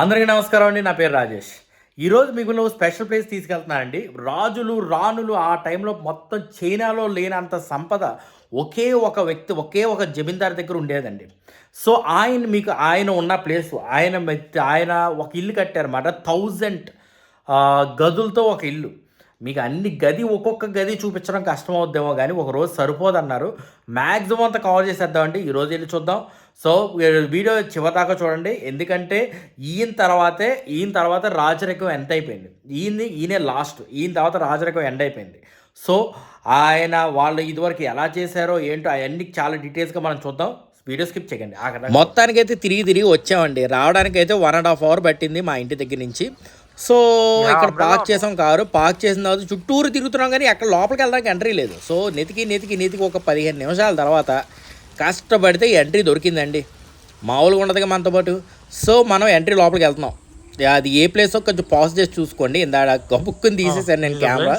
అందరికీ నమస్కారం అండి నా పేరు రాజేష్. ఈరోజు మీకు నువ్వు స్పెషల్ ప్లేస్ తీసుకెళ్తున్నానండి రాజులు రాణులు ఆ టైంలో మొత్తం చైనాలో లేనంత సంపద ఒకే ఒక వ్యక్తి ఒకే ఒక జమీందార్ దగ్గర ఉండేదండి. సో ఆయన మీకు ఆయన ఉన్న ప్లేస్ ఆయన ఆయన ఒక ఇల్లు కట్టారన్నమాట. థౌజండ్ గదులతో ఒక ఇల్లు. మీకు అన్ని గది ఒక్కొక్క గది చూపించడం కష్టం అవుద్దేమో కానీ ఒక రోజు సరిపోదన్నారు. మ్యాక్సిమం అంతా కవర్ చేసేద్దామండి. ఈరోజు వెళ్ళి చూద్దాం. సో వీడియో చివరిదాకా చూడండి. ఎందుకంటే ఈయన తర్వాతే ఈయన తర్వాత రాజరికం ఎంత అయిపోయింది. ఈయన్ని ఈయనే లాస్ట్ ఈయన తర్వాత రాజరికం ఎండ్ అయిపోయింది. సో ఆయన వాళ్ళు ఇదివరకు ఎలా చేశారో ఏంటో అవన్నీ చాలా డీటెయిల్స్గా మనం చూద్దాం. వీడియో స్కిప్ చేయండి మొత్తానికి అయితే తిరిగి తిరిగి వచ్చామండి. రావడానికైతే వన్ అండ్ హాఫ్ అవర్ పట్టింది మా ఇంటి దగ్గర నుంచి. సో ఇక్కడ పార్క్ చేసాం కారు. పార్క్ చేసిన తర్వాత చుట్టూరు తిరుగుతున్నాం కానీ అక్కడ లోపలికి వెళ్ళడానికి ఎంట్రీ లేదు. సో నెతికి నెతికి నెతికి ఒక పదిహేను నిమిషాల తర్వాత కష్టపడితే ఎంట్రీ దొరికిందండి. మామూలుగా ఉండదుగా మనతో పాటు. సో మనం ఎంట్రీ లోపలికి వెళ్తున్నాం. అది ఏ ప్లేసో కొంచెం పాజ్ చేసి చూసుకోండి. ఇందాడ గబుక్కుని తీసేసాను నేను కెమెరా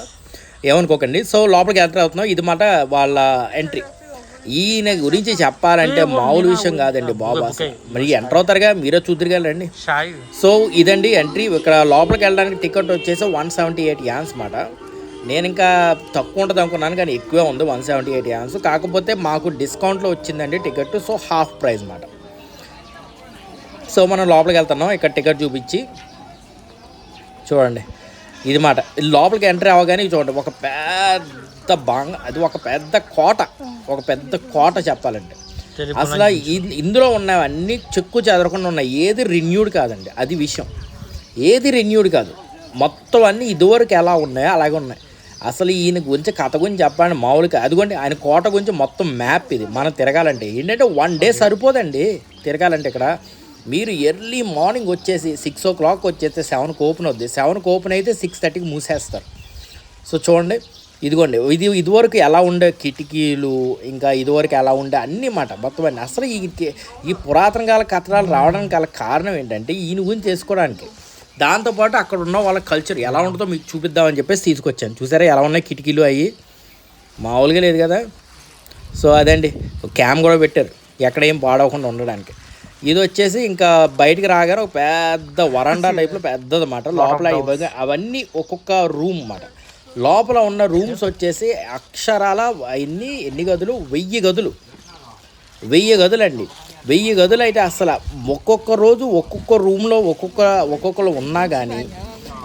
ఏమనుకోకండి. సో లోపలికి ఎంటర్ అవుతున్నాం. ఇది మాట వాళ్ళ ఎంట్రీ ఈయన గురించి చెప్పాలంటే మామూలు విషయం కాదండి బాబు అసలు. మరి ఎంటర్ అవుతారుగా? మీరే చూద్దరుగా రండి. సో ఇదండి ఎంట్రీ ఇక్కడ లోపలికి వెళ్ళడానికి టికెట్ వచ్చేసి వన్ సెవెంటీ ఎయిట్ యాన్స్ మాట. నేను ఇంకా తక్కువ ఉంటుంది అనుకున్నాను కానీ ఎక్కువే ఉంది వన్ సెవెంటీ ఎయిట్ యాన్స్. కాకపోతే మాకు డిస్కౌంట్లో వచ్చిందండి టికెట్ సో హాఫ్ ప్రైస్ మాట. సో మనం లోపలికి వెళ్తున్నాం. ఇక్కడ టికెట్ చూపించి చూడండి. ఇది మాట. లోపలికి ఎంట్రీ అవ్వగానే చూడండి ఒక పెద్ద బాంగ అది ఒక పెద్ద కోట. ఒక పెద్ద కోట చెప్పాలంటే. అసలు ఇందులో ఉన్నవన్నీ చెక్కు చెదరకుండా ఉన్నాయి. ఏది రెన్యూడ్ కాదండి అది విషయం. ఏది రెన్యూడ్ కాదు. మొత్తం అన్నీ ఇదివరకు ఎలా ఉన్నాయో అలాగే ఉన్నాయి. అసలు ఈయన గురించి కథ గురించి చెప్పాలంటే మామూలుగా అదిగోండి ఆయన కోట గురించి మొత్తం మ్యాప్ ఇది. మనం తిరగాలంటే ఏంటంటే వన్ డే సరిపోదండి తిరగాలంటే ఇక్కడ. మీరు ఎర్లీ మార్నింగ్ వచ్చేసి సిక్స్ ఓ క్లాక్ వచ్చేస్తే సెవెన్కి ఓపెన్ అవుద్ది. సెవెన్కి ఓపెన్ అయితే సిక్స్ థర్టీకి మూసేస్తారు. సో చూడండి ఇదిగోండి ఇది ఇదివరకు ఎలా ఉండే కిటికీలు ఇంకా ఇదివరకు ఎలా ఉండే అన్ని మాట మొత్తం అన్ని. అసలు ఈ ఈ పురాతన కాల కట్టడాలు రావడానికి గల కారణం ఏంటంటే ఈయన గురించి తెలుసుకోవడానికి. దాంతోపాటు అక్కడ ఉన్న వాళ్ళ కల్చర్ ఎలా ఉంటుందో మీకు చూపిద్దామని చెప్పేసి తీసుకొచ్చాను. చూసారా ఎలా ఉన్నాయి కిటికీలు అవి మామూలుగా లేదు కదా? సో అదండి. క్యామ్ కూడా పెట్టారు. ఎక్కడ ఏం పాడవకుండా ఉండడానికి. ఇది వచ్చేసి ఇంకా బయటికి రాగానే ఒక పెద్ద వరండా టైప్లో పెద్దది మాట. లోపల అవన్నీ ఒక్కొక్క రూమ్ అన్నమాట లోపల ఉన్న రూమ్స్ వచ్చేసి అక్షరాల ఎన్ని ఎన్ని గదులు? వెయ్యి గదులు. వెయ్యి గదులండి. వెయ్యి గదులు అయితే అసలు ఒక్కొక్క రోజు ఒక్కొక్క రూమ్లో ఒక్కొక్క ఒక్కొక్కరు ఉన్నా కానీ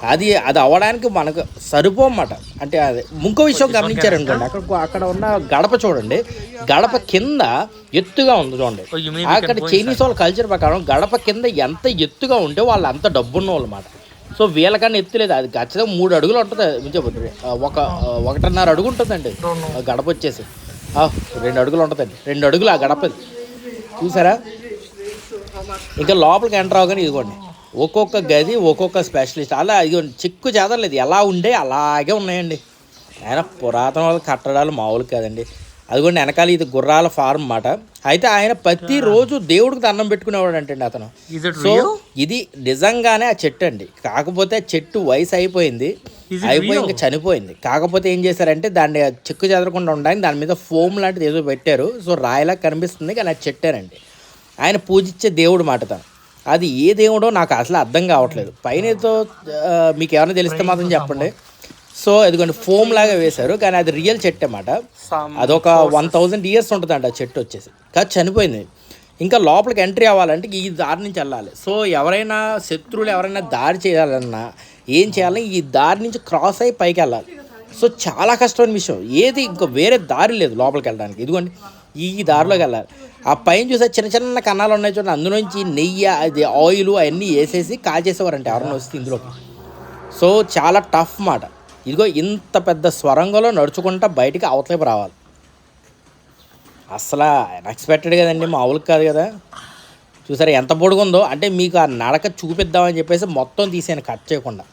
అది అది అవ్వడానికి మనకు సరిపోమాట. అంటే అది ఇంకో విషయం గమనించారనుకోండి అక్కడ అక్కడ ఉన్న గడప చూడండి. గడప కింద ఎత్తుగా ఉంది చూడండి. అక్కడ చైనీస్ వాళ్ళ కల్చర్ ప్రకారం గడప కింద ఎంత ఎత్తుగా ఉంటే వాళ్ళు అంత డబ్బున్న వాళ్ళు అన్నమాట సో వీళ్ళకన్నా ఎత్తులేదు అది ఖచ్చితంగా మూడు అడుగులు ఉంటుంది. ఒక ఒకటిన్నర అడుగు ఉంటుందండి. గడప వచ్చేసి. రెండు అడుగులు ఉంటుందండి. రెండు అడుగులు ఆ గడపది చూసారా? ఇంకా లోపలికి ఎంటర్ అవగానే ఇదిగోండి. ఒక్కొక్క గది ఒక్కొక్క స్పెషలిస్ట్. అలా ఇదిగోండి చిక్కు చేదలేదు ఎలా ఉండే? అలాగే ఉన్నాయండి. ఆయన పురాతన వాళ్ళ కట్టడాలు మామూలు కాదండి. అదిగోండి వెనకాల ఇది గుర్రాల ఫార్మ్ అన్నమాట. అయితే ఆయన ప్రతిరోజు దేవుడికి దండం పెట్టుకునేవాడు అంటండి అతను. సో ఇది నిజంగానే ఆ చెట్టు అండి. కాకపోతే ఆ చెట్టు వయసు అయిపోయింది. అయిపోయి? ఇంకా చనిపోయింది. కాకపోతే ఏం చేశారంటే దాన్ని చెక్కు చెదరకుండా ఉండడానికి దాని మీద ఫోమ్ లాంటిది ఏదో పెట్టారు. సో రాయిలా కనిపిస్తుంది కానీ అది చెట్టారండి ఆయన పూజించే దేవుడు మాట తను. అది ఏ దేవుడో నాకు అసలు అర్థం కావట్లేదు. పైన ఆ, మీకు ఏమైనా తెలిస్తే మాత్రం చెప్పండి. సో ఇదిగోండి ఫోమ్ లాగా వేశారు కానీ అది రియల్ చెట్టు అన్నమాట. అదొక వన్ థౌజండ్ ఇయర్స్ ఉంటుందంట ఆ చెట్టు వచ్చేసి. కాదు చనిపోయింది. ఇంకా లోపలికి ఎంట్రీ అవ్వాలంటే ఈ దారి నుంచి వెళ్ళాలి. సో ఎవరైనా శత్రువులు ఎవరైనా దారి చేయాలన్నా ఏం చేయాలన్నా ఈ దారి నుంచి క్రాస్ అయ్యి పైకి వెళ్ళాలి. సో చాలా కష్టమైన విషయం. ఏది ఇంకా వేరే దారి లేదు లోపలికి వెళ్ళడానికి. ఇదిగోండి ఈ దారిలోకి వెళ్ళాలి. ఆ పైన చూసే చిన్న చిన్న కన్నాలు ఉన్నాయి చూడండి అందులోంచి నెయ్యి అది ఆయిల్ అవన్నీ వేసేసి కాల్చేసేవారంటే ఎవరైనా వస్తే ఇందులోకి. సో చాలా టఫ్ మాట ఇదిగో ఇంత పెద్ద స్వరంగంలో నడుచుకుంటా బయటికి అవతలేపు రావాలి. అసలు అన్ఎక్స్పెక్టెడ్ కదండి మామూలు కాదు కదా. చూసారా ఎంత పొడుగుందో? అంటే మీకు ఆ నడక చూపిద్దామని చెప్పేసి మొత్తం తీసాను కట్ చేయకుండా.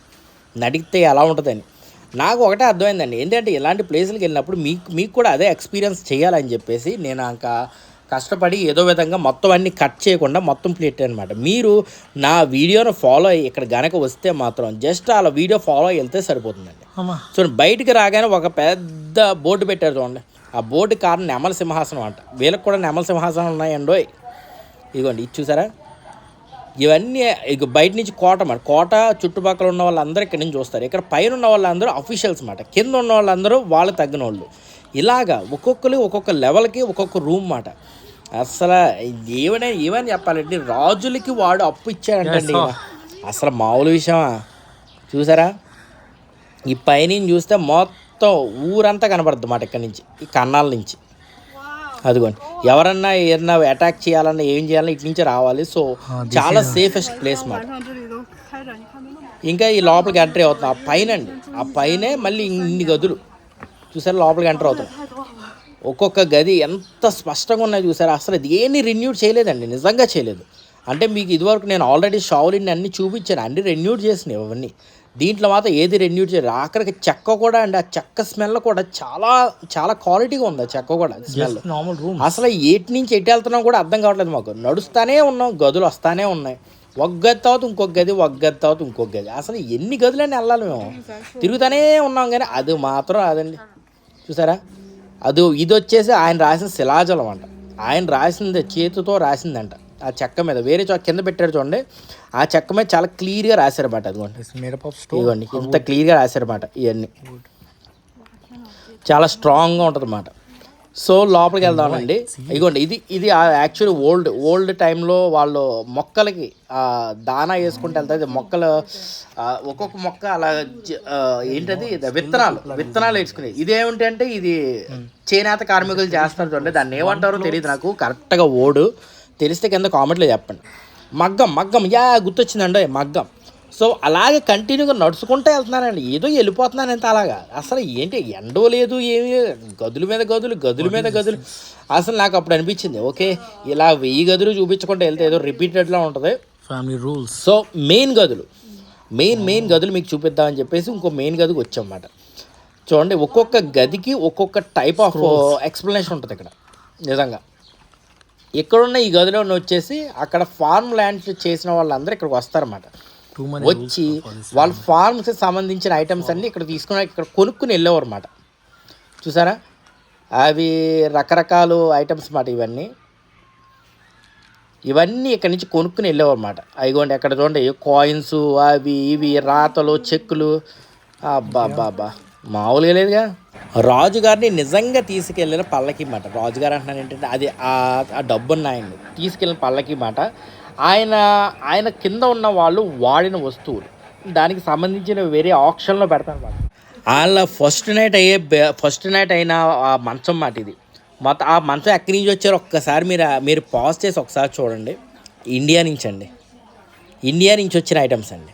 నడిగితే ఎలా ఉంటుందని. నాకు ఒకటే అర్థమైందండి ఏంటంటే ఇలాంటి ప్లేసులకు వెళ్ళినప్పుడు మీకు మీకు కూడా అదే ఎక్స్పీరియన్స్ చేయాలని చెప్పేసి నేను ఇంకా కష్టపడి ఏదో విధంగా మొత్తం అన్ని కట్ చేయకుండా మొత్తం ప్లేట్ అనమాట మీరు నా వీడియోను ఫాలో అయ్యి ఇక్కడ గనక వస్తే మాత్రం జస్ట్ అలా వీడియో ఫాలో అయ్యి వెళ్తే సరిపోతుందండి. సో బయటికి రాగానే ఒక పెద్ద బోర్డు పెట్టారు చూడండి. ఆ బోర్డు కారణం నెమల సింహాసనం అంట. వీళ్ళకి కూడా నెమల సింహాసనం ఉన్నాయండోయ్ ఇదిగోండి ఇది చూసారా? ఇవన్నీ ఇక బయట నుంచి కోట మాట కోట చుట్టుపక్కల ఉన్న వాళ్ళందరూ ఇక్కడ నుంచి చూస్తారు. ఇక్కడ పైన ఉన్న వాళ్ళందరూ అఫీషియల్స్ మాట కింద ఉన్న వాళ్ళందరూ వాళ్ళు తగ్గిన వాళ్ళు ఇలాగా ఒక్కొక్కరు ఒక్కొక్క లెవెల్కి ఒక్కొక్క రూమ్ మాట. అసలు ఏమైనా ఏమని చెప్పాలండి రాజులకి వాడు అప్పు ఇచ్చాడంటండి అసలు మామూలు విషయమా? చూసారా? ఈ పైన చూస్తే మొత్తం ఊరంతా కనబడుతుంది మాట ఇక్కడ నుంచి ఈ కన్నాల నుంచి. అదిగోండి. ఎవరన్నా ఏదన్నా అటాక్ చేయాలన్నా ఏం చేయాలన్నా ఇటు నుంచి రావాలి. సో చాలా సేఫెస్ట్ ప్లేస్ మాట. ఇంకా ఈ లోపలికి ఎంట్రీ అవుతుంది. ఆ పైన అండి ఆ పైనే మళ్ళీ ఇన్ని గదులు. చూసారా? లోపలికి ఎంటర్ అవుతాం. ఒక్కొక్క గది ఎంత స్పష్టంగా ఉన్నాయో చూసారా? అసలు దేన్ని రెన్యూడ్ చేయలేదండి. నిజంగా చేయలేదు. అంటే మీకు ఇదివరకు నేను ఆల్రెడీ షావులిని అన్ని చూపించాను. అన్ని రెన్యూడ్ చేసినాయి అవన్నీ దీంట్లో మాత్రం ఏది రెన్యూడ్ చేయలేదు. ఆఖరికి చెక్క కూడా అండి. ఆ చెక్క స్మెల్ కూడా చాలా చాలా క్వాలిటీగా ఉంది ఆ చెక్క కూడా. స్మెల్ నార్మల్ రూమ్ అసలు ఎటు నుంచి ఎటు వెళ్తున్నాం కూడా అర్థం కావట్లేదు మాకు. నడుస్తానే ఉన్నాం గదులు వస్తానే ఉన్నాయి. ఒక గది తర్వాత ఇంకొక గది ఒక గది తర్వాత ఇంకొక గది. అసలు ఎన్ని గదులని వెళ్ళాలి మేము. తిరుగుతూనే ఉన్నాం కానీ అది మాత్రం అదండి చూసారా? అది ఇది వచ్చేసి ఆయన రాసిన శిలాజలం అంట. ఆయన రాసింది చేతితో రాసిందంట. ఆ చెక్క మీద వేరే చోట కింద పెట్టారు చూడండి. ఆ చెక్క మీద చాలా క్లియర్గా రాశారన్నమాట అదిగోండి. ఇదిగోండి ఇంత క్లియర్గా రాశారన్నమాట ఇవన్నీ చాలా స్ట్రాంగ్గా ఉంటుంది అన్నమాట సో లోపలికి వెళ్దామండి ఇదిగోండి ఇది ఇది యాక్చువల్లీ ఓల్డ్ ఓల్డ్ టైంలో వాళ్ళు మొక్కలకి దానా వేసుకుంటూ వెళ్తారు. మొక్కలు ఒక్కొక్క మొక్క అలా ఏంటది? విత్తనాలు విత్తనాలు వేసుకునేది. ఇదేమిటంటే ఇది చేనేత కార్మికులు చేస్తారు చూడండి. దాన్ని ఏమంటారో తెలియదు నాకు. కరెక్ట్గా ఓడు. తెలిస్తే కింద కామెంట్లో చెప్పండి. మగ్గం మగ్గం. యా గుర్తొచ్చిందండి. మగ్గం. సో అలాగే కంటిన్యూగా నడుచుకుంటూ వెళ్తున్నానండి. ఏదో వెళ్ళిపోతున్నాను ఎంత అలాగా. అసలు ఏంటి ఎండో లేదు ఏమీ. గదుల మీద గదులు గదుల మీద గదులు. అసలు నాకు అప్పుడు అనిపించింది ఓకే ఇలా వెయ్యి గదులు చూపించుకుంటూ వెళ్తే ఏదో రిపీటెడ్లా ఉంటుంది. ఫ్యామిలీ రూల్స్ సో మెయిన్ గదులు మెయిన్ మెయిన్ గదులు మీకు చూపిద్దామని చెప్పేసి ఇంకో మెయిన్ గదికి వచ్చామన్నమాట. చూడండి ఒక్కొక్క గదికి ఒక్కొక్క టైప్ ఆఫ్ ఎక్స్ప్లెనేషన్ ఉంటుంది ఇక్కడ నిజంగా. ఇక్కడున్న ఈ గదిలో వచ్చేసి అక్కడ ఫార్మ్ ల్యాండ్స్ చేసిన వాళ్ళందరూ ఇక్కడికి వస్తారన్నమాట. వచ్చి వాళ్ళ ఫార్మ్స్కి సంబంధించిన ఐటమ్స్ అన్నీ ఇక్కడ తీసుకుని ఇక్కడ కొనుక్కుని వెళ్ళేవారు అనమాట చూసారా? అవి రకరకాలు ఐటమ్స్ మాట ఇవన్నీ. ఇవన్నీ ఇక్కడ నుంచి కొనుక్కుని వెళ్ళేవారు అనమాట అయిగోండి ఎక్కడ చూడండి? కాయిన్స్ అవి ఇవి రాతలు చెక్కులు. అబ్బా అబ్బా అబ్బా మామూలుగా లేదుగా. రాజుగారిని నిజంగా తీసుకెళ్ళిన పల్లకి మాట రాజుగారు అంటున్నాను ఏంటంటే అది ఆ- ఆ డబ్బున్న ఆయన్ని తీసుకెళ్ళిన పల్లకి మాట ఆయన ఆయన కింద ఉన్న వాళ్ళు వాడిన వస్తువులు. దానికి సంబంధించిన వేరే ఆప్షన్లో పెడతారు వాళ్ళు. వాళ్ళ ఫస్ట్ నైట్ అయ్యే ఫస్ట్ నైట్ అయిన ఆ మంచం మాట ఇది. మొత్తం ఆ మంచం ఎక్కడి నుంచి వచ్చారు ఒక్కసారి మీరు మీరు పాజ్ చేసి ఒకసారి చూడండి. ఇండియా నుంచి అండి. ఇండియా నుంచి వచ్చిన ఐటమ్స్ అండి.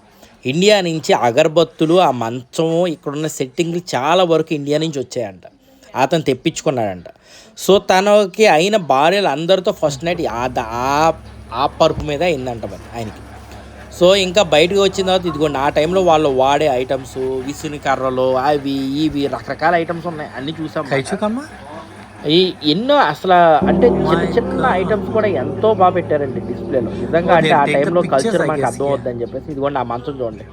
ఇండియా నుంచి అగరబత్తులు ఆ మంచము ఇక్కడున్న సెట్టింగ్లు చాలా వరకు ఇండియా నుంచి వచ్చాయంట. అతను తెప్పించుకున్నాడంట. సో తనకి అయిన భార్యలు అందరితో ఫస్ట్ నైట్ ఆ ఆ- పరుపు మీద అయిందంట మరి ఆయనకి. సో ఇంకా బయటకు వచ్చిన తర్వాత ఇదిగోండి ఆ టైంలో వాళ్ళు వాడే ఐటమ్స్ విసుని కర్రలు అవి ఇవి రకరకాల ఐటమ్స్ ఉన్నాయి. అన్నీ చూసాం కైచుకమ్మా? ఈ ఎన్నో అసలు అంటే చిన్న చిన్న ఐటమ్స్ కూడా ఎంతో బాగా పెట్టారండి డిస్ప్లేలో. నిజంగా అంటే ఆ టైంలో కల్చర్ మనకు అర్థం అవుద్దని చెప్పేసి ఇదిగోండి ఆ మంచం చూడండి.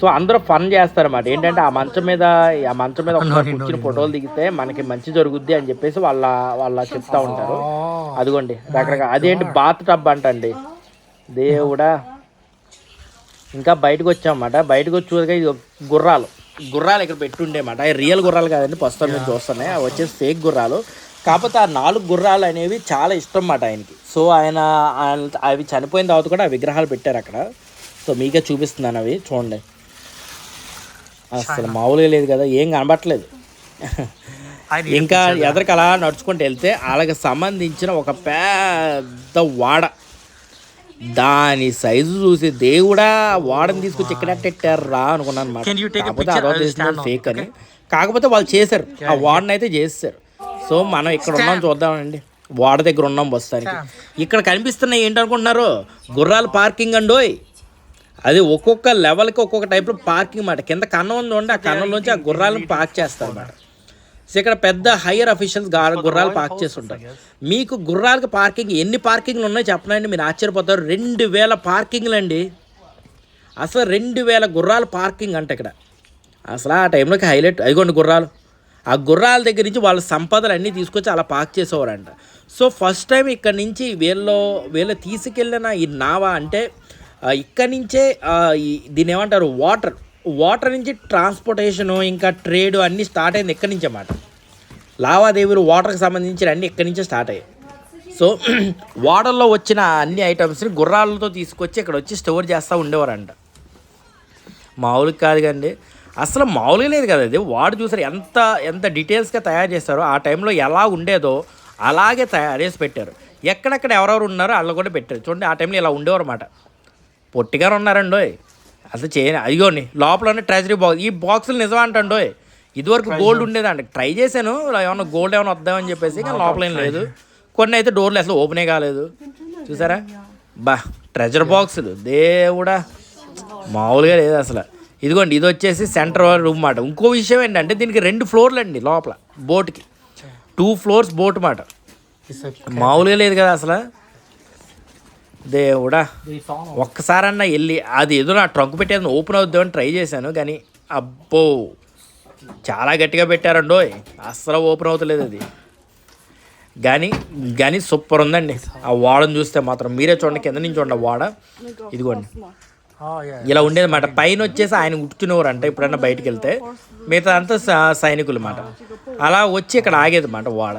సో అందరూ ఫన్ చేస్తారన్నమాట. ఏంటంటే ఆ మంచం మీద ఆ మంచం మీద ఒకసారి కూర్చుని ఫోటోలు దిగితే మనకి మంచి జరుగుద్ది అని చెప్పేసి వాళ్ళ వాళ్ళ చెప్తా ఉంటారు. అదిగోండి రకరకాల అదేంటి బాత్ టబ్ అంటండి. దేవుడా. ఇంకా బయటకు వచ్చామన్నమాట. బయటకు వచ్చి చూడగా ఇది గుర్రాలు. గుర్రాలు ఇక్కడ పెట్టుండేమాట. అవి రియల్ గుర్రాలు కాదండి ప్రస్తుతం మీరు చూస్తున్నాయి. అవి వచ్చేసి ఫేక్ గుర్రాలు. కాకపోతే ఆ నాలుగు గుర్రాలు అనేవి చాలా ఇష్టం అన్నమాట ఆయనకి. సో ఆయన ఆయన- అవి చనిపోయిన తర్వాత కూడా ఆ విగ్రహాలు పెట్టారు అక్కడ. సో మీకే చూపిస్తున్నాను అవి. చూడండి. అసలు మామూలుగా లేదు కదా ఏం కనబట్టలేదు ఇంకా ఎదరికి అలా నడుచుకుంటూ వెళ్తే వాళ్ళకి సంబంధించిన ఒక పెద్ద వాడ. దాని సైజు చూసి దేవుడా వాడని తీసుకొచ్చి ఇక్కడ పెట్టారా అనుకున్నాను అనమాట కాకపోతే ఫేక్ అని. కాకపోతే వాళ్ళు చేశారు. ఆ వాడని అయితే చేస్తారు. సో మనం ఇక్కడ ఉన్నాం చూద్దామండి. వాడ దగ్గర ఉన్నాం బస్తానికి ఇక్కడ కనిపిస్తున్నాయి ఏంటనుకుంటున్నారు? గుర్రాల పార్కింగ్ అండోయ్ అది ఒక్కొక్క లెవెల్కి ఒక్కొక్క టైప్లో పార్కింగ్ మాట. కింద కన్నం ఉంది చూడండి ఆ కన్నంలోంచి ఆ గుర్రాలను పార్క్ చేస్తారు అన్నమాట సో ఇక్కడ పెద్ద హయ్యర్ అఫీషియల్స్ గుర్రాలు పార్క్ చేసి ఉంటారు మీకు గుర్రాలకు పార్కింగ్ ఎన్ని పార్కింగ్లు ఉన్నాయో చెప్పనండి మీరు ఆశ్చర్యపోతారు. రెండు వేల పార్కింగ్లు అండి. అసలు రెండు వేల గుర్రాల పార్కింగ్ అంట ఇక్కడ. అసలు ఆ టైంలోకి హైలైట్ అయిగోండి గుర్రాలు. ఆ గుర్రాల దగ్గర నుంచి వాళ్ళ సంపదలు అన్నీ తీసుకొచ్చి అలా పార్క్ చేసేవారంట. సో ఫస్ట్ టైం ఇక్కడ నుంచి వీళ్ళు వీళ్ళు తీసుకెళ్ళిన ఈ నావ అంటే ఇక్కడి నుంచే దీని దీన్ని ఏమంటారు? వాటర్. వాటర్ నుంచి ట్రాన్స్పోర్టేషను ఇంకా ట్రేడ్ అన్నీ స్టార్ట్ అయింది ఎక్కడి నుంచి అన్నమాట లావాదేవీలు వాటర్కి సంబంధించిన అన్నీ ఎక్కడి నుంచే స్టార్ట్ అయ్యాయి. సో వాటర్లో వచ్చిన అన్ని ఐటమ్స్ని గుర్రాలతో తీసుకొచ్చి ఇక్కడ వచ్చి స్టోర్ చేస్తూ ఉండేవారంట. మామూలుగా కాదు కండి. అసలు మామూలుగా లేదు కదా అది వాడు చూసారు ఎంత ఎంత డీటెయిల్స్గా తయారు చేస్తారో ఆ టైంలో ఎలా ఉండేదో అలాగే తయారు చేసి పెట్టారు. ఎక్కడెక్కడ ఎవరెవరు ఉన్నారో వాళ్ళు కూడా పెట్టారు. చూడండి ఆ టైంలో ఇలా ఉండేవారు అన్నమాట. పొట్టిగానే ఉన్నారండోయ్ అసలు చేయని అదిగోండి లోపల ట్రెజరీ బాక్స్ ఈ బాక్సులు నిజం అంటండోయ్. ఇదివరకు గోల్డ్ ఉండేదండి ట్రై చేశాను ఏమన్నా గోల్డ్ ఏమైనా వద్దామని చెప్పేసి కానీ లోపల ఏం లేదు. కొన్ని అయితే డోర్లు అసలు ఓపెనే కాలేదు. చూసారా? బా ట్రెజర్ బాక్సులు దేవుడా. మామూలుగా లేదు అసలు. ఇదిగోండి ఇది వచ్చేసి సెంటర్ రూమ్ మాట. ఇంకో విషయం ఏంటంటే దీనికి రెండు ఫ్లోర్లు అండి లోపల బోట్కి టూ ఫ్లోర్స్ బోట్ మాట. మామూలుగా లేదు కదా అసలు. దేవుడా ఒక్కసారన్నా వెళ్ళి అది ఏదో నా ట్రంక్ పెట్టేది ఓపెన్ అవుద్దామని ట్రై చేశాను కానీ అబ్బో చాలా గట్టిగా పెట్టారండోయ్ అస్సలు ఓపెన్ అవుతలేదు అది. కానీ కానీ సూపర్ ఉందండి. ఆ వాడని చూస్తే మాత్రం మీరే చూడండి కింద నుంచి చూడండి ఆ వాడ. ఇదిగోండి. ఇలా ఉండేది మాట పైన వచ్చేసి ఆయన ఉట్టుకునేవారు అంట ఎప్పుడన్నా బయటికి వెళ్తే. మిగతా అంతా సైనికులు మాట అలా వచ్చి ఇక్కడ ఆగేది మాట వాడ.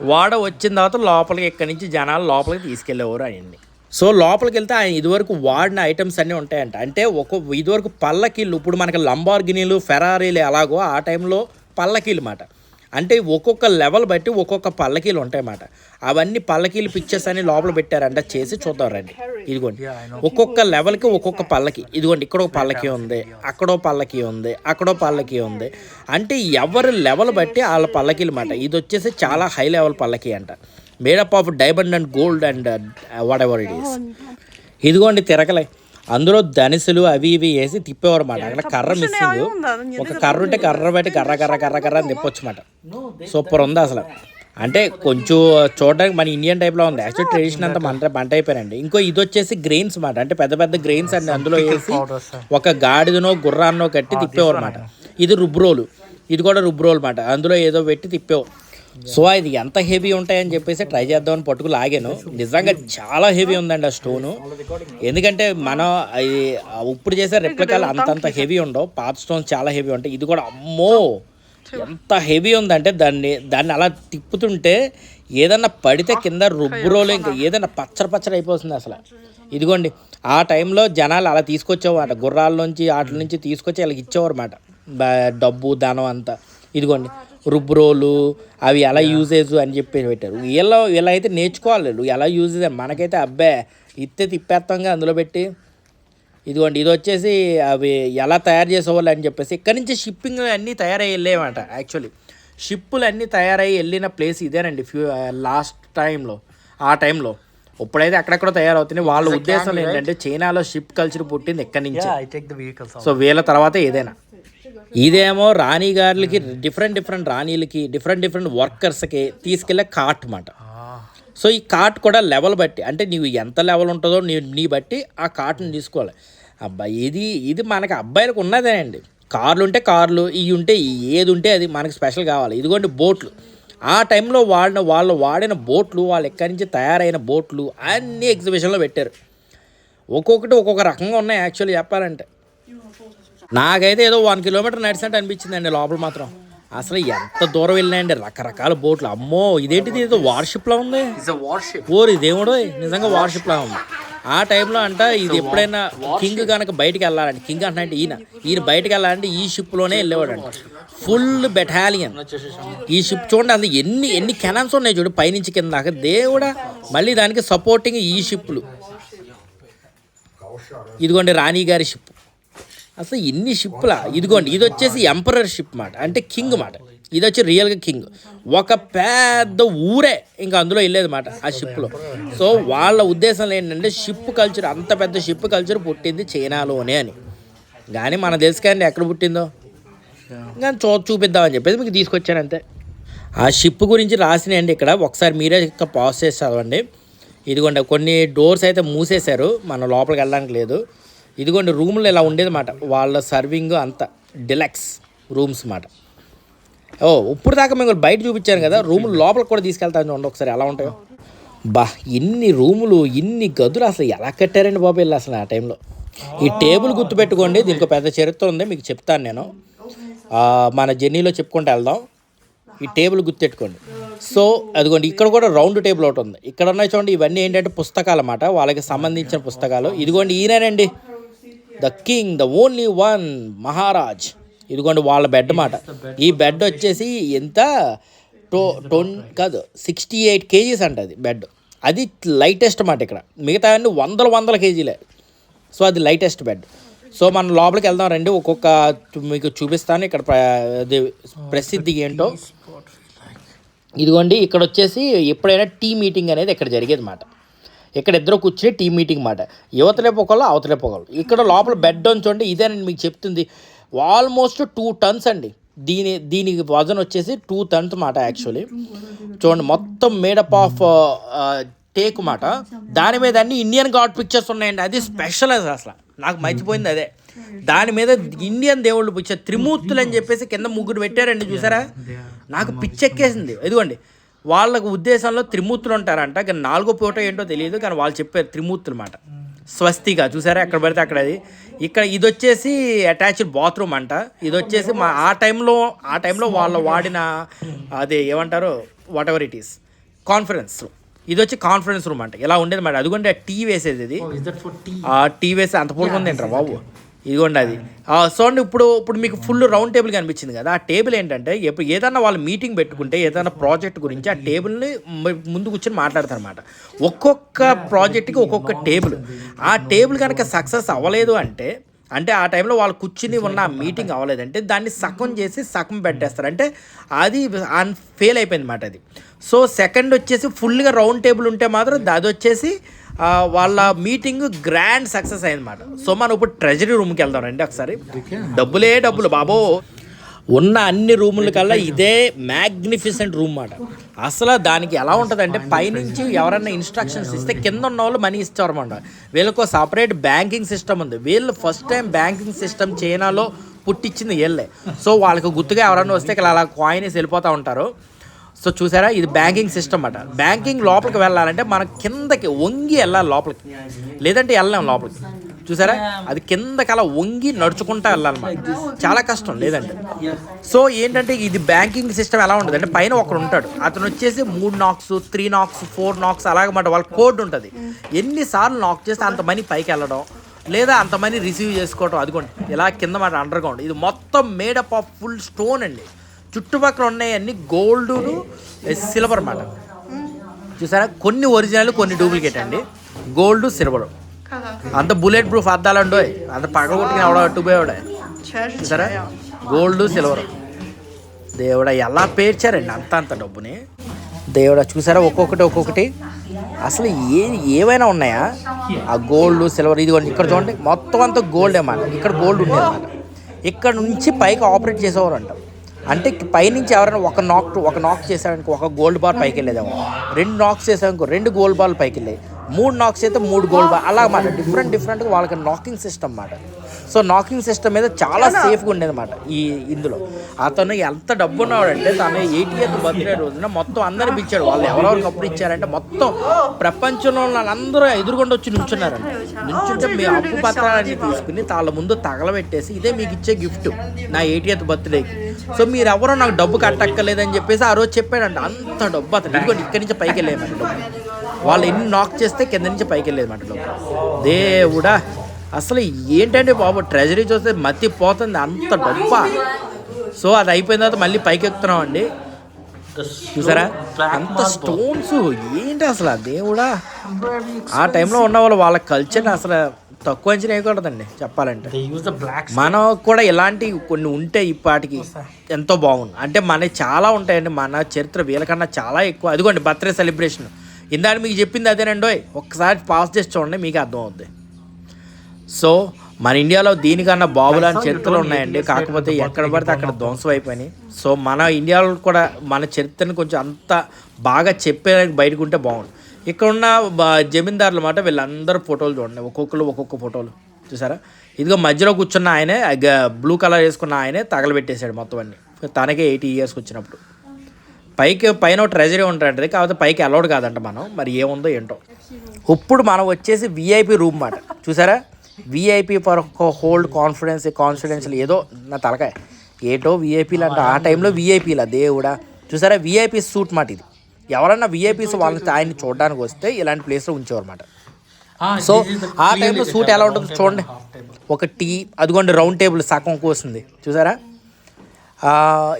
వాడ వచ్చిన తర్వాత లోపలికి ఇక్కడి నుంచి జనాలు లోపలికి తీసుకెళ్ళేవారు ఆయన్ని. సో లోపలికి వెళ్తే ఆయన ఇదివరకు వాడిన ఐటమ్స్ అన్నీ ఉంటాయంట. అంటే ఒక ఇదివరకు పల్లకీలు ఇప్పుడు మనకి లంబార్గినీలు ఫెరారీలు ఎలాగో ఆ టైంలో పల్లకీలు మాట. అంటే ఒక్కొక్క లెవెల్ బట్టి ఒక్కొక్క పల్లకీలు ఉంటాయన్నమాట అవన్నీ పల్లకీలు పిక్చర్స్ అని లోపల పెట్టారంట. చేసి చూద్దాం రండి. ఇదిగోండి. ఒక్కొక్క లెవెల్కి ఒక్కొక్క పల్లకి ఇదిగోండి ఇక్కడ ఒక పల్లకి ఉంది అక్కడో పల్లకి ఉంది అక్కడో పల్లకి ఉంది. అంటే ఎవరి లెవెల్ బట్టి వాళ్ళ పల్లకీలు మాట. ఇది వచ్చేసి చాలా హై లెవెల్ పల్లకి అంట. Made up of diamond and gold and whatever it is ఇదిగోండి తిరగలే అందులో ధనుసులు అవి ఇవి వేసి తిప్పేవారు మాట. అక్కడ కర్ర మిస్సింగ్ ఒక కర్ర ఉంటే కర్ర బట్టి కర్ర కర్ర కర్ర కర్ర అని తిప్పొచ్చు మాట. సూపర్ ఉంది అసలు. అంటే కొంచెం చూడడానికి మన ఇండియన్ టైప్లో ఉంది. యాక్చువల్ ట్రెడిషన్ అంతా మన మంట అయిపోయారండి ఇంకో ఇది వచ్చేసి గ్రెయిన్స్ మాట. అంటే పెద్ద పెద్ద గ్రెయిన్స్ అన్ని అందులో వేసి. ఒక గాడిదనో గుర్రాన్నో కట్టి తిప్పేవారు అనమాట ఇది రుబ్రోలు ఇది కూడా రుబ్రోలు మాట. అందులో ఏదో పెట్టి తిప్పేవు సో ఇది ఎంత హెవీ ఉంటాయని చెప్పేసి ట్రై చేద్దామని పట్టుకు లాగాను. నిజంగా చాలా హెవీ ఉందండి ఆ స్టోను. ఎందుకంటే మనం అది ఇప్పుడు చేసే రెప్లికాలు అంతంత హెవీ ఉండవు. పాత స్టోన్స్ చాలా హెవీ ఉంటాయి. ఇది కూడా అమ్మో! ఎంత హెవీ ఉందంటే దాన్ని దాన్ని అలా తిప్పుతుంటే ఏదన్నా పడితే కింద రుబ్బురోలు ఇంకా ఏదైనా పచ్చడి పచ్చడి అయిపోతుంది అసలు. ఇదిగోండి ఆ టైంలో జనాలు అలా తీసుకొచ్చేవారట గుర్రాల నుంచి వాటి నుంచి తీసుకొచ్చి వాళ్ళకి ఇచ్చేవారు అన్నమాట. డబ్బు ధనం అంతా. ఇదిగోండి రుబ్బురోలు అవి ఎలా యూజేజ్ అని చెప్పి పెట్టారు. వీళ్ళ వీళ్ళ అయితే నేర్చుకోవాలి వీళ్ళు. ఎలా అని మనకైతే అబ్బే ఇత్తే తిప్పేస్తాంగా అందులో పెట్టి. ఇదిగోండి ఇది వచ్చేసి అవి ఎలా తయారు చేసేవాళ్ళు అని చెప్పేసి. ఇక్కడ నుంచి షిప్పింగ్ అన్నీ తయారై వెళ్ళేమాట యాక్చువల్లీ షిప్పులు అన్నీ తయారై వెళ్ళిన ప్లేస్ ఇదేనండి ఫ్యూ లాస్ట్ టైంలో ఆ టైంలో ఇప్పుడైతే అక్కడెక్కడ తయారవుతున్నాయి. వాళ్ళ ఉద్దేశం ఏంటంటే చైనాలో షిప్ కల్చర్ పుట్టింది ఎక్కడి నుంచి. సో వీళ్ళ తర్వాత ఏదైనా. ఇదేమో రాణి గారులకి డిఫరెంట్ డిఫరెంట్ రాణీలకి డిఫరెంట్ డిఫరెంట్ వర్కర్స్కి తీసుకెళ్ళే కార్ట్ అన్నమాట సో ఈ కార్ట్ కూడా లెవెల్ బట్టి అంటే నీవు ఎంత లెవెల్ ఉంటుందో నీ నీ బట్టి ఆ కార్ట్ని తీసుకోవాలి. అబ్బాయి ఇది ఇది మనకి అబ్బాయిలకు ఉన్నదే అండి. కార్లు ఉంటే కార్లు ఇవి ఉంటే ఏది ఉంటే అది మనకి స్పెషల్ కావాలి. ఇదిగోండి బోట్లు. ఆ టైంలో వాడిన వాళ్ళు వాడిన బోట్లు వాళ్ళు ఎక్కడి నుంచి తయారైన బోట్లు అన్నీ ఎగ్జిబిషన్లో పెట్టారు. ఒక్కొక్కటి ఒక్కొక్క రకంగా ఉన్నాయి యాక్చువల్లీ చెప్పాలంటే. నాకైతే ఏదో వన్ కిలోమీటర్ నడిచినట్టు అనిపించిందండి లోపల మాత్రం. అసలు ఎంత దూరం వెళ్ళినాయండి రకరకాల బోట్లు. అమ్మో ఇదేంటిది? ఏదో వార్షిప్లో ఉంది? It's a warship. ఓరి దేవుడు నిజంగా వార్షిప్లా ఉంది. ఆ టైంలో అంట ఇది ఎప్పుడైనా కింగ్ కనుక బయటికి వెళ్ళాలంటే కింగ్ అంటే ఈయన ఈయన బయటికి వెళ్ళాలంటే ఈ షిప్లోనే వెళ్ళేవాడు అంట ఫుల్ బెటాలియన్ ఈ షిప్ చూడండి అసలు ఎన్ని ఎన్ని కెనాన్స్ ఉన్నాయి చూడు పైనుంచి కింద దాకా. దేవుడా మళ్ళీ దానికి సపోర్టింగ్ ఈ షిప్లు ఇదిగోండి రాణి గారి షిప్ అసలు ఇన్ని షిప్లా ఇదిగోండి ఇది వచ్చేసి ఎంపరర్ షిప్ మాట. అంటే కింగ్ మాట. ఇది వచ్చి రియల్గా కింగ్. ఒక పెద్ద ఊరే ఇంకా అందులో వెళ్ళేది మాట ఆ షిప్లో. సో వాళ్ళ ఉద్దేశంలో ఏంటంటే షిప్ కల్చర్ అంత పెద్ద షిప్ కల్చర్ పుట్టింది చైనాలోనే అని. కానీ మన తెలుసు కానీ ఎక్కడ పుట్టిందో. కానీ చూ చూపిద్దామని చెప్పేసి మీకు తీసుకొచ్చాను అంతే. ఆ షిప్ గురించి రాసినాయండి ఇక్కడ. ఒకసారి మీరే ఇక్కడ పాస్ చేసి చదవండి. ఇదిగోండి కొన్ని డోర్స్ అయితే మూసేశారు. మన లోపలికి వెళ్ళడానికి లేదు. ఇదిగోండి రూమ్లు ఇలా ఉండేది మాట వాళ్ళ సర్వింగ్ అంత డిలక్స్ రూమ్స్ మాట ఓ ఇప్పుడు దాకా మేము బయట చూపించాను కదా రూమ్ లోపలికి కూడా తీసుకెళ్తాను చూడండి ఒకసారి ఎలా ఉంటాయో. బా ఇన్ని రూములు ఇన్ని గదులు అసలు ఎలా కట్టారండి బాబు వీళ్ళు అసలు ఆ టైంలో? ఈ టేబుల్ గుర్తుపెట్టుకోండి దీనికి ఒక పెద్ద చరిత్ర ఉంది మీకు చెప్తాను నేను. మన జర్నీలో చెప్పుకుంటూ వెళ్దాం. ఈ టేబుల్ గుర్తెట్టుకోండి సో అదిగోండి ఇక్కడ కూడా రౌండ్ టేబుల్ ఒకటి ఉంది. ఇక్కడ ఉన్నాయి చూడండి ఇవన్నీ ఏంటంటే పుస్తకాలు అన్నమాట. వాళ్ళకి సంబంధించిన పుస్తకాలు. ఇదిగోండి ఈయనండి the king the only one Maharaj ఇదిగోండి వాళ్ళ బెడ్ మాట. ఈ బెడ్ వచ్చేసి ఎంత? టో టొన్ కాదు సిక్స్టీ ఎయిట్ కేజీస్ అంట అది బెడ్ అది లైటెస్ట్ మాట ఇక్కడ. మిగతా అన్ని వందల వందల కేజీలే. సో అది లైటెస్ట్ బెడ్ సో మనం లోపలికి వెళ్దాం రండి. ఒక్కొక్క మీకు చూపిస్తాను ఇక్కడ అది ప్రసిద్ధి ఏంటో. ఇదిగోండి ఇక్కడ వచ్చేసి ఎప్పుడైనా టీ మీటింగ్ అనేది ఇక్కడ జరిగేది మాట. ఇక్కడ ఇద్దరు కూర్చుని టీ మీటింగ్ మాట. యువతలే పొగలు అవతలే పొగలు ఇక్కడ లోపల బెడ్ ఉంచండి ఇదేనండి మీకు చెప్తుంది. ఆల్మోస్ట్ టూ టన్స్ అండి. దీని దీనికి వజన్ వచ్చేసి టూ టన్స్ మాట యాక్చువల్లీ చూడండి మొత్తం మేడప్ ఆఫ్ టేక్ మాట. దాని మీద అన్ని ఇండియన్ గాడ్ పిక్చర్స్ ఉన్నాయండి. అది స్పెషల్ అసలు. నాకు మర్చిపోయింది అదే. దాని మీద ఇండియన్ దేవుళ్ళు పిక్చర్ త్రిమూర్తులు అని చెప్పేసి కింద ముగ్గురు పెట్టారండి చూసారా? నాకు పిచ్చెక్కేసింది. ఇదిగోండి వాళ్ళకు ఉద్దేశంలో త్రిమూర్తులు ఉంటారంట. కానీ నాలుగో ఫోటో ఏంటో తెలియదు కానీ వాళ్ళు చెప్పారు త్రిమూర్తులు మాట. స్వస్తిగా చూసారా? ఎక్కడ పడితే అక్కడ అది. ఇక్కడ ఇది వచ్చేసి అటాచ్డ్ బాత్రూమ్ అంట. ఇది వచ్చేసి మా ఆ టైంలో ఆ టైంలో వాళ్ళు వాడిన అది ఏమంటారు? Whatever it is conference room. ఇది వచ్చి కాన్ఫరెన్స్ రూమ్ అంట. ఇలా ఉండేది మాట అదిగోండి టీ వేసేది ఇది. టీ. వేసి అంత పూర్వం ఏంట్రా బాబు? ఇదిగోండి అది. సో అండి ఇప్పుడు ఇప్పుడు మీకు ఫుల్ రౌండ్ టేబుల్ కనిపించింది కదా. ఆ టేబుల్ ఏంటంటే ఎప్పుడు ఏదన్నా వాళ్ళు మీటింగ్ పెట్టుకుంటే ఏదైనా ప్రాజెక్ట్ గురించి ఆ టేబుల్ని ముందు కూర్చొని మాట్లాడతారనమాట ఒక్కొక్క ప్రాజెక్ట్కి ఒక్కొక్క టేబుల్ ఆ టేబుల్ కనుక సక్సెస్ అవ్వలేదు అంటే అంటే ఆ టైంలో వాళ్ళు కూర్చుని ఉన్న మీటింగ్ అవ్వలేదంటే దాన్ని సగం చేసి సగం పెట్టేస్తారు. అంటే అది అన్ ఫెయిల్ అయిపోయింది మాట అది. సో సెకండ్ వచ్చేసి ఫుల్గా రౌండ్ టేబుల్ ఉంటే మాత్రం అది వచ్చేసి వాళ్ళ మీటింగ్ గ్రాండ్ సక్సెస్ అయిందన్నమాట. సో మనం ఇప్పుడు ట్రెజరీ రూమ్కి వెళ్దాం రండి ఒకసారి. డబ్బులే డబ్బులు బాబో. ఉన్న అన్ని రూముల కల్లా ఇదే మ్యాగ్నిఫిసెంట్ రూమ్ మాట అసలు దానికి ఎలా ఉంటుంది అంటే పైనుంచి ఎవరైనా ఇన్స్ట్రక్షన్స్ ఇస్తే కింద ఉన్న వాళ్ళు మనీ ఇస్తారన్నమాట వీళ్ళకు సపరేట్ బ్యాంకింగ్ సిస్టమ్ ఉంది. వీళ్ళు ఫస్ట్ టైం బ్యాంకింగ్ సిస్టమ్ చైనాలో పుట్టించింది వీళ్ళే. సో వాళ్ళకి గుర్తుగా ఎవరైనా వస్తే ఇక్కడ అలా కాయిన్ వేసి వెళ్ళిపోతూ ఉంటారు. సో చూసారా? ఇది బ్యాంకింగ్ సిస్టమ్ అట. బ్యాంకింగ్ లోపలికి వెళ్ళాలంటే మనం కిందకి వంగి వెళ్ళాలి లోపలికి. లేదంటే వెళ్ళలేం లోపలికి. చూసారా? అది కిందకి అలా వంగి నడుచుకుంటా వెళ్ళాలన్నమాట చాలా కష్టం లేదంటే. సో ఏంటంటే ఇది బ్యాంకింగ్ సిస్టమ్ ఎలా ఉంటుంది అంటే పైన ఒకడు ఉంటాడు. అతను వచ్చేసి మూడు నాక్స్ త్రీ నాక్స్ ఫోర్ నాక్స్ అలాగమాట. వాళ్ళ కోడ్ ఉంటుంది. ఎన్నిసార్లు నాక్ చేస్తే అంత మనీ పైకి వెళ్ళడం లేదా అంత మనీ రిసీవ్ చేసుకోవడం అదిగోండి. ఇలా కింద మాట అండర్ గ్రౌండ్ ఇది మొత్తం మేడప్ ఆఫ్ ఫుల్ స్టోన్ అండి. చుట్టుపక్కల ఉన్నాయన్నీ గోల్డ్ సిల్వర్ అన్నమాట చూసారా? కొన్ని ఒరిజినల్ కొన్ని డూప్లికేట్ అండి. Gold silver. అంత బుల్లెట్ ప్రూఫ్ అద్దాలండో అంత పగగొట్టుకుని ఎవడ అట్టుపోయాడే చూసారా? Gold silver. దేవుడ ఎలా పేర్చారండి అంత అంత డబ్బుని? దేవుడా చూసారా? ఒక్కొక్కటి ఒక్కొక్కటి. అసలు ఏ ఏవైనా ఉన్నాయా? ఆ గోల్డ్ సిల్వర్ ఇది ఇక్కడ చూడండి. మొత్తం అంతా గోల్డ్ అన్నమాట ఇక్కడ గోల్డ్ ఉండేది అన్నమాట ఇక్కడ నుంచి పైకి ఆపరేట్ చేసేవారు అంటారు అంటే పైనుంచి ఎవరైనా ఒక నాక్ ఒక నాక్ చేశారనుకో ఒక గోల్డ్ బార్ పైకి వెళ్ళేదేమో. రెండు నాక్స్ చేసామనుకో రెండు గోల్డ్ బాల్ పైకి వెళ్ళాయి. మూడు నాక్స్ అయితే మూడు గోల్డ్ బాల్ అలా మాట డిఫరెంట్ డిఫరెంట్గా వాళ్ళకి నాకింగ్ సిస్టమ్ అన్నమాట. సో నాకింగ్ సిస్టమ్ మీద చాలా సేఫ్గా ఉండేది అనమాట ఈ ఇందులో. అతను ఎంత డబ్బు ఉన్నవాడంటే తను ఎయిటీఎత్ బర్త్డే రోజున మొత్తం అందరిని పిలిచాడు. వాళ్ళు ఎవరెవరికి అప్పుడు ఇచ్చారంటే మొత్తం ప్రపంచంలో ఉన్న వాళ్ళందరూ ఎదురుకుండా వచ్చి నుంచున్నారంట. నుంచుంటే మీ అప్పు పత్రాలన్నీ తీసుకుని వాళ్ళ ముందు తగలబెట్టేసి ఇదే మీకు ఇచ్చే గిఫ్ట్ నా ఎయిటీఎత్ బర్త్డేకి. సో మీరు ఎవరో నాకు డబ్బు కట్టక్కర్లేదని చెప్పేసి ఆ రోజు చెప్పాడంట. అంత డబ్బు అతను. ఇదిగోండి ఇక్కడి నుంచి పైకి వెళ్ళేయమంట డబ్బు. వాళ్ళు ఎన్ని నాక్ చేస్తే కింద నుంచి పైకి వెళ్ళేదన్నమాట డబ్బు. దేవుడా అసలు ఏంటంటే బాబు ట్రెజరీ చూస్తే మతి పోతుంది అంత డబ్బా. సో అది అయిపోయిన తర్వాత మళ్ళీ పైకి ఎక్కుతున్నాం అండి చూసారా? అంత. స్టోన్స్ ఏంటి అసలు దేవుడా? ఆ టైంలో ఉన్న వాళ్ళు వాళ్ళ కల్చర్ని అసలు తక్కువ అంచనా వేయకూడదండి చెప్పాలంటే. మనం కూడా ఇలాంటి కొన్ని ఉంటే ఇప్పటికి ఎంతో బాగుంది అంటే మన చాలా ఉంటాయండి మన చరిత్ర వీళ్ళకన్నా చాలా ఎక్కువ. అదిగోండి బర్త్డే సెలబ్రేషన్ ఇందాక మీకు చెప్పింది అదేనండి. ఒక్కసారి పాస్ చేసి చూడండి మీకు అర్థం అవుద్ది సో మన ఇండియాలో దీనికన్నా బాబులాంటి చరిత్రలు ఉన్నాయండి. కాకపోతే ఎక్కడ పడితే అక్కడ ధ్వంసం అయిపోయినాయి. సో మన ఇండియాలో కూడా మన చరిత్రని కొంచెం అంత బాగా చెప్పేదానికి బయటకు ఉంటే బాగుంది ఇక్కడ ఉన్న జమీందారుల మాట వీళ్ళందరూ ఫోటోలు చూడండి. ఒక్కొక్కరు ఒక్కొక్క ఫోటోలు. చూసారా? ఇదిగో మధ్యలో కూర్చున్న ఆయనే బ్లూ కలర్ వేసుకున్న ఆయనే తగలబెట్టేశాడు మొత్తం అన్ని. తనకే ఎయిటీ ఇయర్స్కి వచ్చినప్పుడు. పైకి పైన ట్రెజరీ ఉంటుంది కాకపోతే పైకి అలౌడ్ కాదంట మనం. మరి ఏముందో ఏంటో. ఇప్పుడు మనం వచ్చేసి విఐపి రూమ్ మాట. చూసారా? VIP for hold confidence confidential ఏదో నా తలకాయ. ఏటో విఐపీలు అంట. ఆ టైంలో విఐపీలా దేవుడా. చూసారా? విఐపి సూట్ మాట ఇది. ఎవరన్నా విఐపీస్ వాళ్ళని ఆయన్ని చూడడానికి వస్తే ఇలాంటి ప్లేస్లో ఉంచేవారు అనమాట Ah, సో ఆ టైంలో సూట్ ఎలా ఉంటుందో చూడండి. ఒక టీ అదిగోండి రౌండ్ టేబుల్ సగం కోసింది. చూసారా?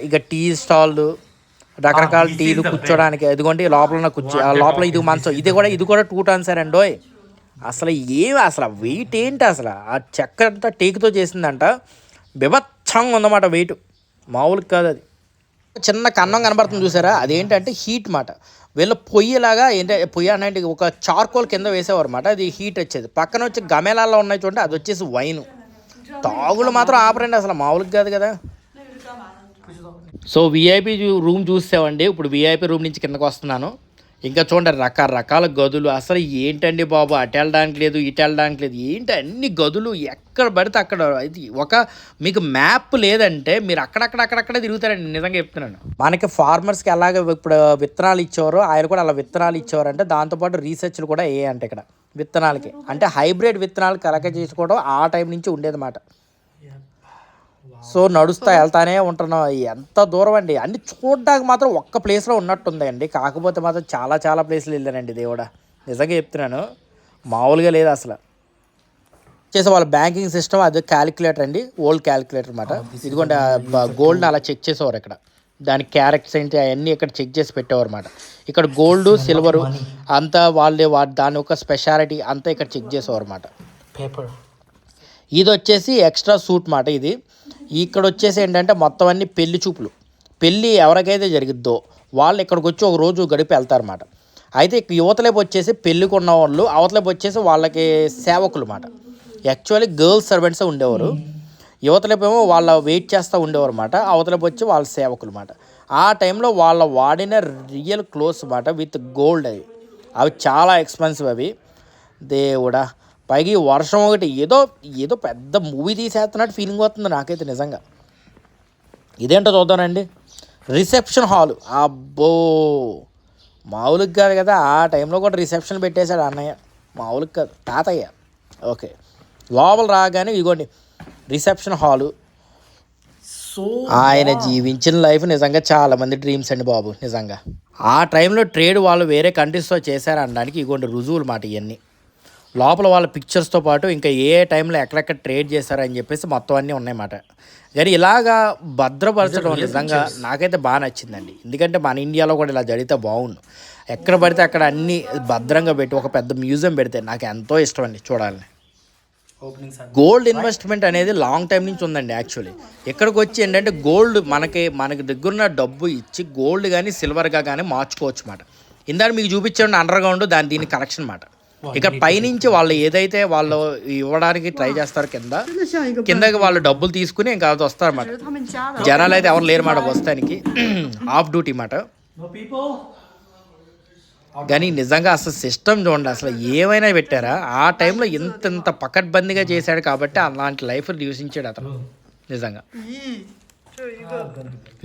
ఇక టీ స్టాల్ రకరకాల టీలు కూర్చోడానికి. అదిగోండి లోపల కూర్చో ఆ లోపల ఇది మంచం. ఇది కూడా ఇది కూడా టూ టన్స్ అండోయ్ అసలు ఏమి అసలు వెయిట్ ఏంటి అసలు? ఆ చెక్క అంతా టేకుతో చేసిందంట. బిభత్సంగా ఉందన్నమాట వెయిట్ మామూలుగా కాదు అది. చిన్న కన్నం కనబడుతుంది చూసారా? అదేంటంటే హీట్ మాట. వీళ్ళు పొయ్యిలాగా ఏంటంటే పొయ్యి అంటే ఒక చార్కోల్ కింద వేసేవారు అనమాట అది హీట్ వచ్చేది. పక్కన వచ్చి గమేలాల్లో ఉన్నాయి చూడండి అది వచ్చేసి వైన్ తాగులు మాత్రం ఆపరండి అసలు. మామూలుగా కాదు కదా. సో విఐపి రూమ్ చూసామండి ఇప్పుడు విఐపి రూమ్ నుంచి కిందకు వస్తున్నాను ఇంకా చూడండి రకరకాల గదులు. అసలు ఏంటండి బాబు? అటు వెళ్ళడానికి లేదు ఇటు వెళ్ళడానికి లేదు. ఏంటి అన్ని గదులు? ఎక్కడ పడితే అక్కడ. ఇది ఒక మీకు మ్యాప్ లేదంటే మీరు అక్కడక్కడ అక్కడక్కడ తిరుగుతారండి. నిజంగా చెప్తున్నాను. మనకి ఫార్మర్స్కి ఎలాగ ఇప్పుడు విత్తనాలు ఇచ్చేవారు ఆయన కూడా అలా విత్తనాలు ఇచ్చేవారంటే దాంతోపాటు రీసెర్చ్లు కూడా ఏ అంటే ఇక్కడ విత్తనాలకి. అంటే హైబ్రిడ్ విత్తనాలు కలెక్ట్ చేసుకోవడం ఆ టైం నుంచి ఉండేదన్నమాట. సో నడుస్తా వెళ్తానే ఉంటున్నాం. ఎంత దూరం అండి? అన్ని చూడడానికి మాత్రం ఒక్క ప్లేస్లో ఉన్నట్టుంది అండి. కాకపోతే మాత్రం చాలా చాలా ప్లేస్లు వెళ్ళానండి దేవుడా. నిజంగా చెప్తున్నాను. మామూలుగా లేదు అసలు. చేసే వాళ్ళ బ్యాంకింగ్ సిస్టమ్ అది క్యాలిక్యులేటర్ అండి. ఓల్డ్ క్యాలిక్యులేటర్ అనమాట ఇదిగోండి గోల్డ్ అలా చెక్ చేసేవారు ఇక్కడ. దాని క్యారెక్టర్స్ ఏంటి అవన్నీ ఇక్కడ చెక్ చేసి పెట్టేవారు అనమాట ఇక్కడ గోల్డ్ సిల్వరు అంతా వాళ్ళే వా దాని యొక్క స్పెషాలిటీ అంతా ఇక్కడ చెక్ చేసేవారు అనమాట Paper. ఇది వచ్చేసి ఎక్స్ట్రా సూట్ మాట ఇది. ఇక్కడ వచ్చేసి ఏంటంటే మొత్తం అన్ని పెళ్ళి చూపులు. పెళ్ళి ఎవరికైతే జరిగిద్దో వాళ్ళు ఇక్కడికి వచ్చి ఒక రోజు గడిపి వెళ్తారన్నమాట. అయితే యువతలేపు వచ్చేసి పెళ్ళికి ఉన్న వాళ్ళు అవతలేపు వచ్చేసి వాళ్ళకి సేవకులు అన్నమాట యాక్చువల్లీ గర్ల్స్ సర్వెంట్స్ ఉండేవారు. యువతలేపేమో వాళ్ళ వెయిట్ చేస్తూ ఉండేవారు అనమాట అవతలేపు వచ్చి వాళ్ళ సేవకులు అన్నమాట ఆ టైంలో వాళ్ళ వాడిన రియల్ క్లోత్స్ అన్నమాట విత్ గోల్డ్ అవి అవి చాలా ఎక్స్పెన్సివ్ అవి. దేవుడా! పైగా ఈ వర్షం ఒకటి ఏదో ఏదో పెద్ద మూవీ తీసేస్తున్నట్టు ఫీలింగ్ వస్తుంది నాకైతే నిజంగా. ఇదేంటో చూద్దానండి రిసెప్షన్ హాల్ అబ్బో! మామూలుగా కాదు కదా ఆ టైంలో కూడా రిసెప్షన్ పెట్టేశాడు అన్నయ్య. మామూలుగా కాదు తాతయ్య. ఓకే లోపల రాగానే ఇదిగోండి రిసెప్షన్ హాలు So ఆయన జీవించిన లైఫ్ నిజంగా చాలా మంది డ్రీమ్స్ అండి బాబు నిజంగా. ఆ టైంలో ట్రేడ్ వాళ్ళు వేరే కంట్రీస్తో చేశారనడానికి ఇగోండి రుజువులు మాట ఇవన్నీ లోపల వాళ్ళ పిక్చర్స్తో పాటు ఇంకా ఏ టైంలో ఎక్కడెక్కడ ట్రేడ్ చేశారని చెప్పేసి మొత్తం అన్నీ ఉన్నాయన్నమాట. కానీ ఇలాగా భద్రపరచడం నిజంగా నాకైతే బాగా నచ్చిందండి. ఎందుకంటే మన ఇండియాలో కూడా ఇలా జరిగితే బాగుండు. ఎక్కడ పడితే అక్కడ అన్నీ భద్రంగా పెట్టి ఒక పెద్ద మ్యూజియం పెడితే నాకు ఎంతో ఇష్టం అండి చూడాలని. గోల్డ్ ఇన్వెస్ట్మెంట్ అనేది లాంగ్ టైం నుంచి ఉందండి యాక్చువల్లీ ఇక్కడికి వచ్చి ఏంటంటే గోల్డ్ మనకి మనకి దగ్గరున్న డబ్బు ఇచ్చి గోల్డ్ కానీ సిల్వర్గా కానీ మార్చుకోవచ్చు మాట ఇందాక మీకు చూపించండి అండర్ గ్రౌండ్ దాని దీని కలెక్షన్ మాట ఇక్కడ పైనుంచి వాళ్ళు ఏదైతే వాళ్ళు ఇవ్వడానికి ట్రై చేస్తారు కింద కిందకి వాళ్ళు డబ్బులు తీసుకుని ఇంకా అది వస్తారన్నమాట. జనాలు అయితే ఎవరు లేరు మాట వస్తానికి ఆఫ్ డ్యూటీ మాట. కానీ నిజంగా అసలు సిస్టమ్ చూడండి అసలు ఏమైనా పెట్టారా? ఆ టైంలో ఇంత ఇంత పకడ్బందీగా చేశాడు కాబట్టి అలాంటి లైఫ్ నివసించాడు అతను. నిజంగా.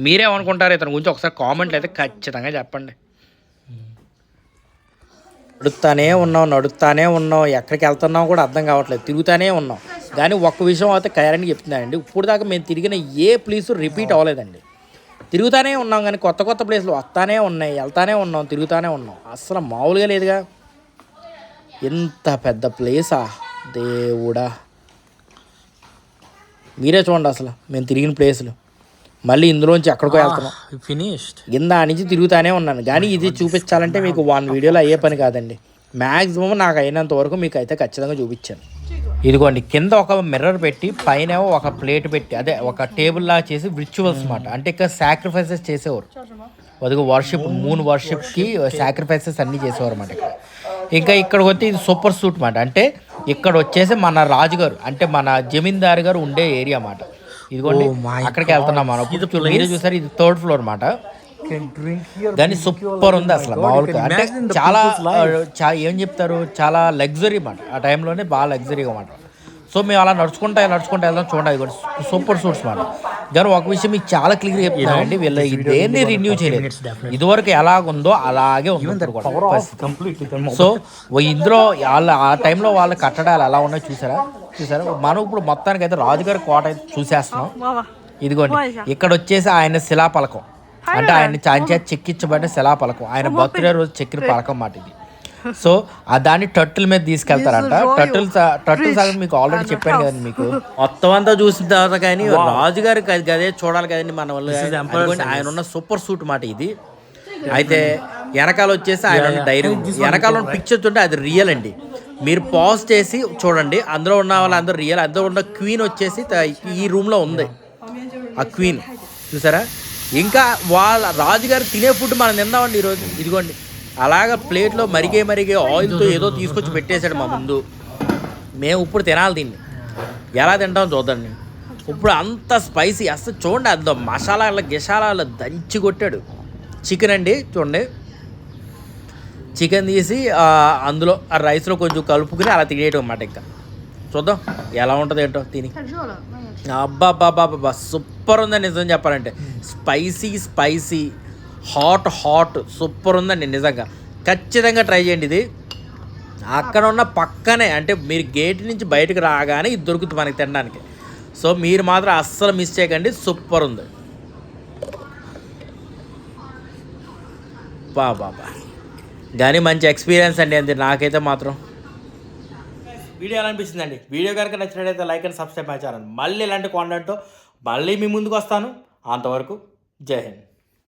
మీరేమనుకుంటారు ఇతని గురించి? ఒకసారి కామెంట్లు అయితే ఖచ్చితంగా చెప్పండి. నడుస్తానే ఉన్నాం నడుస్తానే ఉన్నాం ఎక్కడికి వెళ్తున్నాం కూడా అర్థం కావట్లేదు తిరుగుతానే ఉన్నాం కానీ ఒక్క విషయం అయితే కరెంట్ చెప్తున్నానండి. ఇప్పుడు దాకా మేము తిరిగిన ఏ ప్లేస్ రిపీట్ అవ్వలేదండి. తిరుగుతానే ఉన్నాం కానీ కొత్త కొత్త ప్లేస్లు వస్తానే ఉన్నాయి వెళ్తానే ఉన్నాం తిరుగుతానే ఉన్నాం. అసలు మామూలుగా లేదుగా. ఎంత పెద్ద ప్లేసా? దేవుడా. మీరే చూడండి అసలు మేము తిరిగిన ప్లేసులు. మళ్ళీ ఇందులోంచి ఎక్కడికో వెళ్తున్నాం. ఫినిష్ కింద నుంచి తిరుగుతానే ఉన్నాను. కానీ ఇది చూపించాలంటే మీకు వన్ వీడియోలో అయ్యే పని కాదండి. మ్యాక్సిమం నాకు అయినంత వరకు మీకు అయితే ఖచ్చితంగా చూపించాను. ఇదిగోండి కింద ఒక మిర్రర్ పెట్టి పైన ఒక ప్లేట్ పెట్టి అదే ఒక టేబుల్ లా చేసి రిచువల్స్ అనమాట అంటే ఇక్కడ సాక్రిఫైసెస్ చేసేవారు. అదిగో వర్షిప్ మూన్ వర్షిప్కి సాక్రిఫైసెస్ అన్నీ చేసేవారు అనమాట ఇక్కడ. ఇంకా ఇక్కడికి వచ్చి ఇది సూపర్ సూట్ అనమాట అంటే ఇక్కడ వచ్చేసి మన రాజుగారు అంటే మన జమీందారు గారు ఉండే ఏరియా అన్నమాట ఇదిగోండి Oh అక్కడికి వెళ్తున్నాం మనం. ఇప్పుడు మీరే చూసారు ఇది థర్డ్ ఫ్లోర్ మాట Can drink here. కానీ సూపర్ ఉంది అసలు మామూలుగా. అంటే చాలా ఏం చెప్తారు చాలా లగ్జరీ మాట ఆ టైంలోనే బాగా లగ్జరీగా మాట సో మేము అలా నడుచుకుంటా నడుచుకుంటా వెళ్దాం చూడండి అది కూడా. సూపర్ సూట్స్ మాట. కానీ ఒక విషయం మీకు చాలా క్లియర్ చెప్తున్నానండి. వీళ్ళు దేన్ని రిన్యూ చేయలేదు. ఇదివరకు ఎలాగుందో అలాగే ఉంది పరిస్థితి. Completely. సో ఓ ఇందులో వాళ్ళ ఆ టైంలో వాళ్ళ కట్టడాలు ఎలా ఉన్నాయో చూసారా? చూసారా? మనం ఇప్పుడు మొత్తానికి అయితే రాజుగారి కోట అయితే చూసేస్తున్నాం. ఇదిగోండి ఇక్కడ వచ్చేసి ఆయన శిలాపలకం. అంటే ఆయన చాంచా చెక్కించబడిన శిలాపలకం. ఆయన బర్త్డే రోజు చెక్కిన పలకం మాట ఇది. సో ఆ దాన్ని టట్టుల మీద తీసుకెళ్తారంట. టట్టుల్ టట్టుల్ సగం మీకు ఆల్రెడీ చెప్పాను కదండి మీకు. మొత్తం అంతా చూసిన తర్వాత కానీ రాజుగారికి అది అదే చూడాలి కదండి మన వల్ల ఆయన ఉన్న సూపర్ సూట్ మాట ఇది. అయితే వెనకాల వచ్చేసి ఆయన డైరీ వెనకాల ఉన్న పిక్చర్ చూంటే అది రియల్ అండి. మీరు పాజ్ చేసి చూడండి అందులో ఉన్న వాళ్ళందరూ రియల్ అందులో ఉన్న క్వీన్ వచ్చేసి ఈ రూమ్లో ఉంది. ఆ క్వీన్ చూసారా? ఇంకా వాళ్ళ రాజుగారు తినే ఫుడ్ మనం తిందామండి ఈరోజు. ఇదిగోండి. అలాగ ప్లేట్లో మరిగే మరిగే ఆయిల్తో ఏదో తీసుకొచ్చి పెట్టేశాడు మా ముందు. మేము ఇప్పుడు తినాలి దీన్ని. ఎలా తింటాం చూద్దండి ఇప్పుడు అంత స్పైసీ అసలు చూడండి అందులో మసాలాల గిసాలాలు దంచి కొట్టాడు. చికెన్ అండి చూడండి. చికెన్ తీసి అందులో ఆ రైస్లో కొంచెం కలుపుకుని అలా తినేయటం అన్నమాట ఇంకా. చూద్దాం ఎలా ఉంటుంది ఏంటో తిని. అబ్బా అబ్బా అబ్బా సూపర్ ఉందని నిజం చెప్పాలంటే. Spicy spicy hot hot super ఉందండి నిజంగా. ఖచ్చితంగా ట్రై చేయండి ఇది. అక్కడ ఉన్న పక్కనే అంటే మీరు గేట్ నుంచి బయటకు రాగానే ఇది దొరుకుతుంది మనకి తినడానికి. సో మీరు మాత్రం అస్సలు మిస్ చేయకండి సూపర్ ఉంది. బా బాబా కానీ మంచి ఎక్స్పీరియన్స్ అండి అంతే నాకైతే మాత్రం. వీడియో ఎలా అనిపిస్తుంది వీడియో కనుక నచ్చినట్లయితే like and subscribe my channel. మళ్ళీ ఇలాంటి కాంటెంట్తో మళ్ళీ మీ ముందుకు వస్తాను. అంతవరకు జై హింద్.